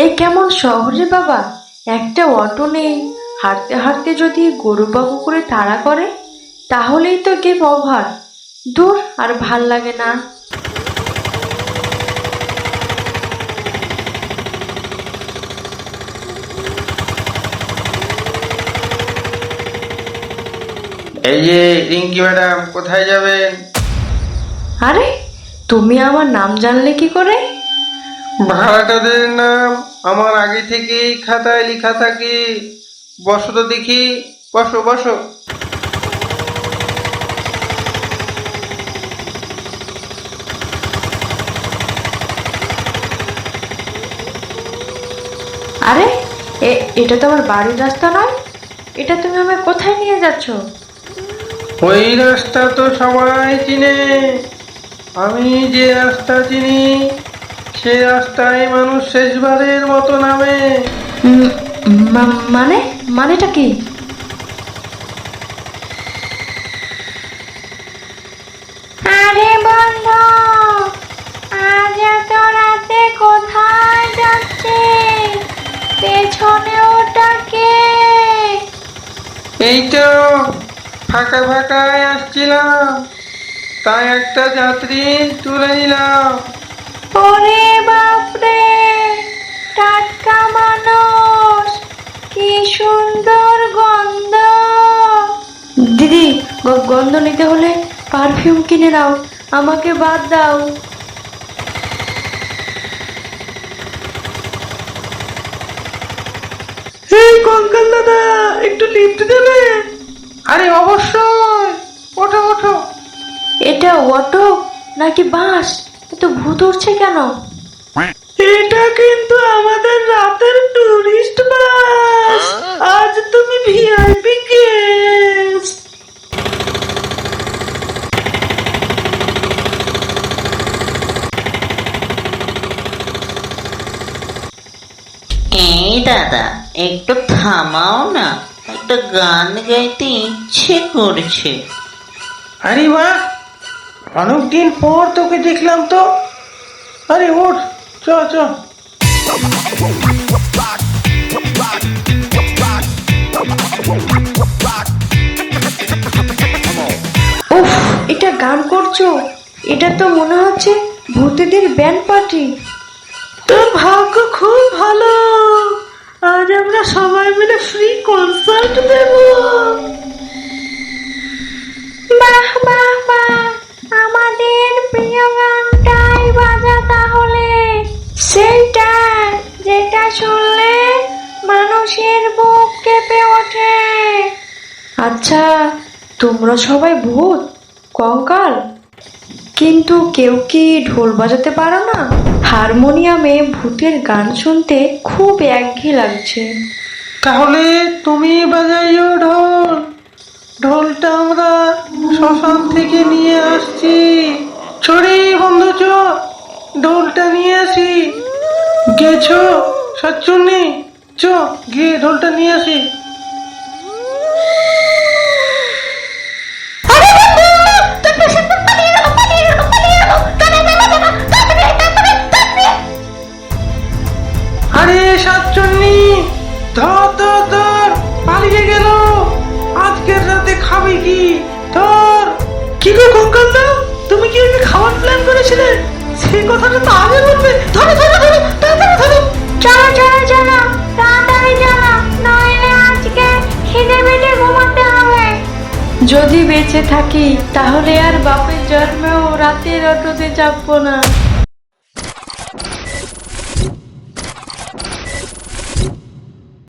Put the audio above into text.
এই কেমন শহরে বাবা? একটা অটো নেই। হাঁটতে হাঁটতে যদি গরু বা কুকুরে তাড়া করে তাহলেই তো গেম ওভার। দূর আর ভালো লাগে না। এই যে রিঙ্কি ম্যাডাম কোথায় যাবেন? আরে তুমি আমার নাম জানলে কি করে? ভাড়াটাদের নাম আমার আগে থেকেই খাতায় লেখা থাকে। বসো তো দেখি। বসো বসো। আরে এ- এটা তো আমার বাড়ির রাস্তা নয়? এটা তুমি আমায় কোথায় নিয়ে যাচ্ছ? ওই রাস্তা তো সবাই চিনে। আমি যে রাস্তা চিনি সে রাস্তায় মানুষ শেষবারের মতো নামে। মানে? মানেটা কি? আরে বন্ধু আজ এত রাতে কোথায় যাচ্ছে? পেছনে ওটা কে? এই তো ফাঁকা ফাঁকায় আসছিলাম। তাই একটা যাত্রী তুলে নিলাম। ওরে বাপরে টাটকা মানুষ কি সুন্দর গন্ধ। দিদি গ- গন্ধ নিতে হলে পারফিউম কিনে দাও আমাকে বাদ দাও। এই কঙ্কাল দাদা একটু লিফট দেবে আরে অবশ্যই ওঠো ওঠো। এটা অটো নাকি বাস এত ভূত উঠছে কেন? এটা কিন্তু আমাদের রাতের টুরিস্ট বাস আজ তুমি ভিআইপি গেস্ট এই দাদা একটু থামাও না। একটা গান গাইতে ইচ্ছে করছে। আরে বাহ! অনেকদিন পর তোকে দেখলাম তো। আরে ওঠ, চ চ। উফ, এটা গান করছ? এটা তো মনে হচ্ছে ভূতেদের ব্যান্ড পার্টি তোর ভাগ্য খুব ভালো। আজ আমরা সবাই মিলে ফ্রি কনসার্ট দেব। মানুষের বুক কেঁপে ওঠে। আচ্ছা তোমরা সবাই ভূত কঙ্কাল। কিন্তু কেউ কি ঢোল বাজাতে পারো না? হারমোনিয়ামে ভূতের গান শুনতে খুব একঘেয়ে লাগছে। তাহলে তুমি বাজাইও ঢোল। ঢোলটা আমরা শ্মশান থেকে নিয়ে আসছি। ছড়ি বন্ধু চ ঢোলটা নিয়ে আসি। গেছো সাচ্চুন্নি চ, গিয়ে ঢোলটা নিয়ে আসি। আরে সাতচন্নি, ধর ধর ধর, পালিয়ে গেল। আজকের রাতে খাবে কি? ধর। কি গো কঙ্কাল তুমি কি ওকে খাওয়ার প্ল্যান করেছিলে? সেই কথাটা তো আগে বলবে। ধরো ধরো ধরো, তাড়াতাড়ি ধরো। চলো চলো চলো। যদি বেঁচে থাকি তাহলে আর বাপের জন্মেও রাতের অটোতে চাপবো না।